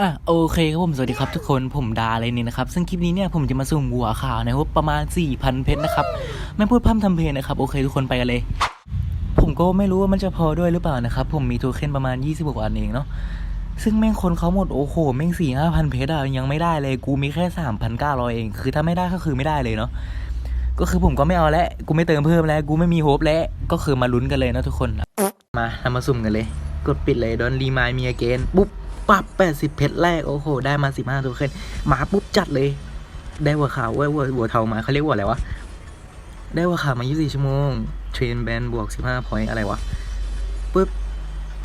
อะโอเคครับผมสวัสดีครับทุกคนผมดาเลยนี่นะครับ ซึ่งคลิปนี้เนี่ยผมจะมาสุ่มวัวข่าวนะครับประมาณ 4,000 เพชรนะครับ ไม่พูดพร่ำทำเพลงนะครับ โอเคทุกคนไปกันเลย ผมก็ไม่รู้ว่ามันจะพอด้วยหรือเปล่านะครับ ผมมีโทเค็นประมาณ20กว่าอันเองเนาะซึ่งแม่งคนเขาหมดโอ้โหแม่งสี่ห้าพันเพชรอะยังไม่ได้เลยกูมีแค่สามพันเก้าร้อยเอง คือถ้าไม่ได้ก็คือไม่ได้เลยเนาะก็คือผมก็ไม่เอาแล้วกูไม่เติมเพิ่มแล้วกูไม่มีโฮปแล้วก็คือมาลุ้นกันเลยนะทุกคนมาทำมาสุ่มกันเลย กดปิดเลยดอนรีมายมีเกนปุ๊บ ปับแปดสิบเพชรแรก โอ้โห ได้มาสิบห้าตัวขึ้นมาปุ๊บจัดเลย ได้หัวขาวเว้ยหัวหัวเทามาเขาเรียกว่าอะไรวะ ได้หัวขาวมายี่สิบชั่วโมง เทรนแบนบวกสิบห้าพอยต์อะไรวะปุ๊บ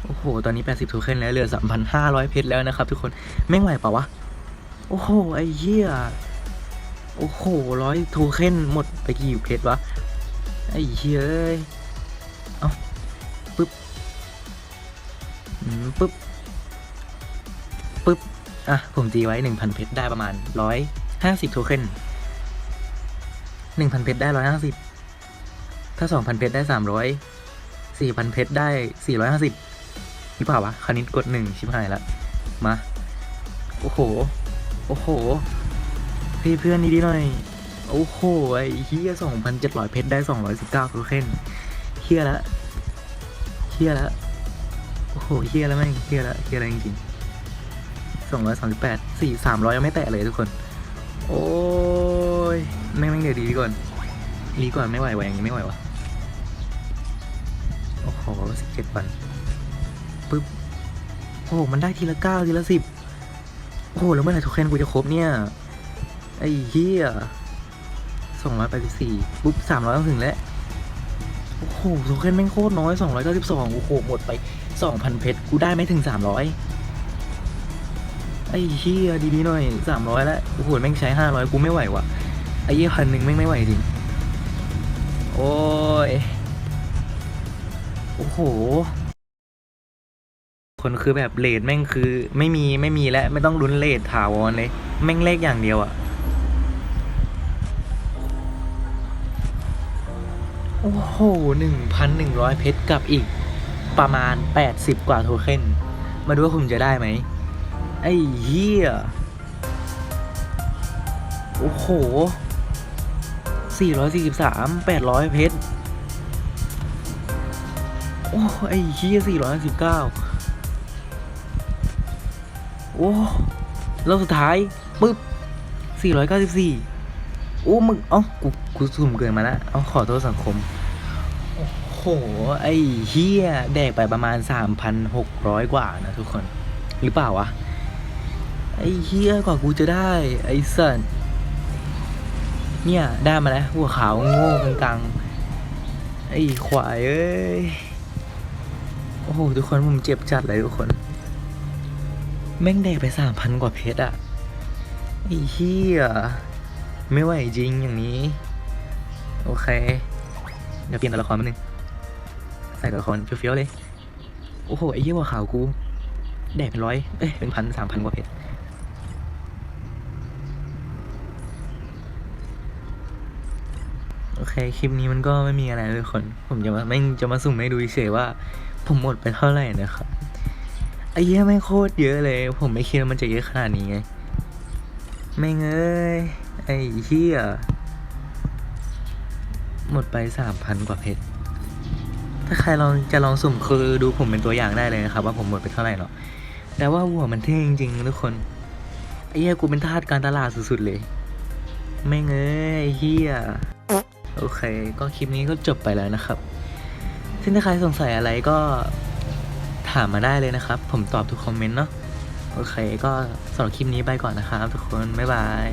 โอ้โห ตอนนี้แปดสิบโทเค็นแล้ว เหลือสามพันห้าร้อยเพชรแล้วนะครับทุกคนแม่ไหวเปล่าวะ โอ้โห ไอ้เหี้ย โอ้โหร้อยโทเค็นหมดไปกี่เพชรวะ ไอ้เหี้ย เอ้า ปึ๊บอืมปึ๊บ ปึ๊บ อะ ผมตีไว้หนึ่งพันเพชรได้ประมาณร้อยห้าสิบโทเค็นหนึ่งพันเพชรได้ร้อยห้าสิบถ้าสองพันเพชรได้สามร้อยสี่พันเพชรได้สี่ร้อยห้าสิบหรือเปล่าวะคณิตกดหนึ่งชิบหายละมา โอ้โห โอ้โห พี่เพื่อนดีๆหน่อย โอ้โห ไอ้เฮียสองพันเจ็ดร้อยเพชรได้สองร้อยสิบเก้าโทเค็นเฮียละเฮียละโอ้โหเฮียแล้วแม่งเฮียแล้วเฮียอะจริงๆ สองร้อยสามสิบแปดสี่สามร้อยยังไม่แตะเลยทุกคน โอ้ยแม่งแม่งเดี๋ยวดีก่อนดีก่อนไม่ไหววะอย่างนี้ไม่ไหววะโอ้โหสิบเจ็ดวันปึ๊บโอ้โหมันได้ทีละเก้าทีละสิบโอ้โหแล้วเมื่อไหร่ทุกเคนกูจะครบเนี่ย ไอ้เฮียสองร้อยแปดสิบสี่ปุ๊บสามร้อยต้องถึงแล้วโอ้โหโทเค็นแม่งโคตรน้อยสองร้อยเก้าสิบสองโอ้โหหมดไปสองพันเพชรกูได้ไม่ถึงสามร้อย ไอ้เฮียดีๆหน่อยสามร้อยแล้วโอ้โหแม่งใช้ห้าร้อยกูไม่ไหวว่ะไอ้เหี้ยพันหนึ่งแม่งไม่ไหวจริง โอ้ย โอ้โห คนคือแบบเลทแม่งคือ ไม่มีไม่มีแล้วไม่ต้องลุ้นเลทถาวรเลย แม่งเลขอย่างเดียวอะโอ้โหหนึ่งพันหนึ่งร้อยเพชรกับอีกประมาณแปดสิบกว่าโทเค็น มาดูว่าผมจะได้ไหม ไอ้เหี้ย โอ้โหสี่ร้อยสี่สิบสามแปดร้อยเพชร โอ้ ไอ้เหี้ยสี่ร้อยสิบเก้าโอ้รอบสุดท้าย ปึ๊บสี่ร้อยเก้าสิบสี่โอ้ มึง เอ้า กู กูสุ่มเกินมาล้วเอ้า ขอโทษสังคม โอ้โห ไอ้เฮียแดกไปประมาณสามพันหกร้อยกว่านะทุกคนหรือเปล่าวะ ไอ้เฮียกว่ากูจะได้ ไอ้สันเนี่ยได้มาแล้วหัวขาวโง่กลางๆไอ้ขวายเอ้ยโอ้โหทุกคนผมเจ็บจัดเลยทุกคน แม่งแดกไปสามพันกว่าเพชรอะไอ้เหี้ยไม่ไหวจริงอย่างนี้ โอเค เดี๋ยวเปลี่ยนตัวละครมาหนึ่งใส่ตัวละครเฟี้ยวๆเลย โอ้โห ไอ้เหี้ยว่าขาวกู แดกเป็นร้อย เอ้ย เป็นพันสามพันกว่าเพชร โอ เค คลิปนี้มันก็ไม่มีอะไรเลยคน ผมจะมาไม่จะมาสุ่มให้ดูเฉยว่า ผมหมดไปเท่าไหร่นะครับไอ้เหี้ยไม่โคตรเยอะเลย ผมไม่คิดว่ามันจะเยอะขนาดนี้ไงไม่เอ้ยไอ้เหี้ยหมดไปสามพันกว่าเพชรถ้าใครลองจะลองสุ่มคือดูผมเป็นตัวอย่างได้เลยนะครับ ว่าผมหมดไปเท่าไหร่เนาะแต่ว่าวัวมันเท่จริงๆทุกคนไอ้เหี้ยกูเป็นทาสการตลาดสุดๆเลย ไม่เอ้ยไอ้เหี้ย โอเค ก็คลิปนี้ก็จบไปแล้วนะครับ ซึ่งถ้าใครสงสัยอะไรก็ถามมาได้เลยนะครับ ผมตอบทุกคอมเมนต์เนาะ โอเค ก็สำหรับคลิปนี้ไปก่อนนะครับทุกคน บ๊ายบาย